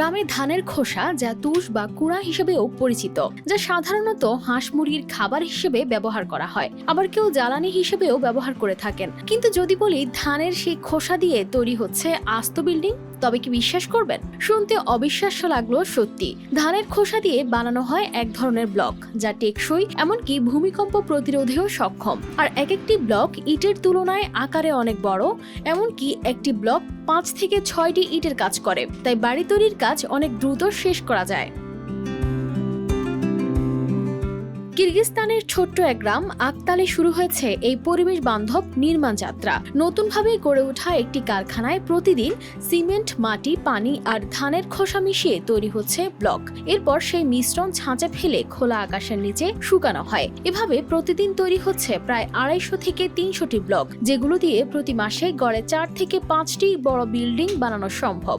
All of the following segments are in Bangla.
গ্রামে ধানের খোসা যা তুষ বা কুড়া হিসেবেও পরিচিত, যা সাধারণত হাঁস মুরগির খাবার হিসেবে ব্যবহার করা হয়। আবার কেউ জ্বালানি হিসেবেও ব্যবহার করে থাকেন। কিন্তু যদি বলি ধানের সেই খোসা দিয়ে তৈরি হচ্ছে আস্ত বিল্ডিং, তবে কি বিশ্বাস করবেন? শুনতে অবিশ্বাস্য লাগল সত্যি। ধানের খোসা দিয়ে বানানো হয় এক ধরনের ব্লক, যা টেকসই, এমনকি ভূমিকম্প প্রতিরোধেও সক্ষম। আর এক একটি ব্লক ইটের তুলনায় আকারে অনেক বড়, এমনকি একটি ব্লক পাঁচ থেকে ছয়টি ইটের কাজ করে। তাই বাড়ি তৈরির কাজ অনেক দ্রুত শেষ করা যায়। কিরগিস্তানের ছোট্ট এক গ্রাম আকতালে শুরু হয়েছে এই পরিবেশ বান্ধব নির্মাণ যাত্রা। নতুনভাবে গড়ে ওঠা একটি কারখানায় প্রতিদিন সিমেন্ট, মাটি, পানি আর ধানের খোসা মিশিয়ে তৈরি হচ্ছে ব্লক। এরপর সেই মিশ্রণ ছাঁচে ফেলে খোলা আকাশের নিচে শুকানো হয়। এভাবে প্রতিদিন তৈরি হচ্ছে প্রায় আড়াইশো থেকে তিনশোটি ব্লক, যেগুলো দিয়ে প্রতি মাসে গড়ে চার থেকে পাঁচটি বড় বিল্ডিং বানানো সম্ভব।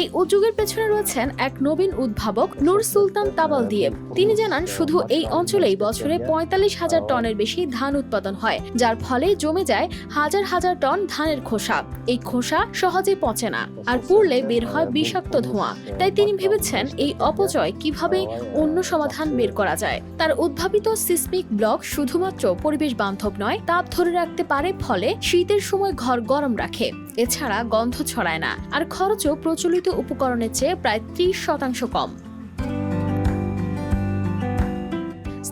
এই উদ্যোগের পেছনে রয়েছেন এক নবীন উদ্ভাবক নূর সুলতান তাবাল দিয়েব তিনি জানান, শুধু এই অঞ্চলেই বছরে পঁয়তাল্লিশ হাজার টনের বেশি ধান উৎপাদন হয়, যার ফলে জমে যায় হাজার হাজার টন ধানের খোসা। এই খোসা সহজে পচে না আর পুড়লে বের হয় বিষাক্ত ধোঁয়া। তাই তিনি ভেবেছেন এই অপচয় কীভাবে অন্য সমাধান বের করা যায়। তার উদ্ভাবিত সিসমিক ব্লক শুধুমাত্র পরিবেশ বান্ধব নয়, তাপ ধরে রাখতে পারে, ফলে শীতের সময় ঘর গরম রাখে। এছাড়া গন্ধ ছড়ায় না, আর খরচও প্রচলিত উপকরণের চেয়ে প্রায় ত্রিশ শতাংশ কম।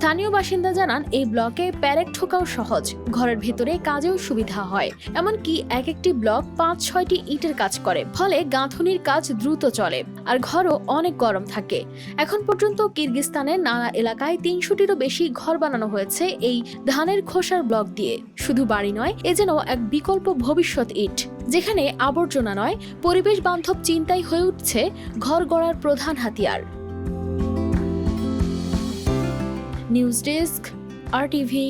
স্থানীয় বাসিন্দা জানান, এই ব্লকে প্যারেক ঠোকাও সহজ। ঘরের ভেতরে কাজেও সুবিধা হয়। এমনকি এক একটি ব্লক পাঁচ, ছয়টি ইটের কাজ করে। ফলে গাঁথনির কাজ দ্রুত চলে আর ঘরও অনেক গরম থাকে। এখন পর্যন্ত কিরগিস্তানের নানা এলাকায় তিনশোটিরও বেশি ঘর বানানো হয়েছে এই ধানের খোসার ব্লক দিয়ে। শুধু বাড়ি নয়, এ যেন এক বিকল্প ভবিষ্যৎ ইট। যেখানে আবর্জনা নয়, পরিবেশ বান্ধব চিন্তাই হয়ে উঠছে ঘর গড়ার প্রধান হাতিয়ার। News desk are TV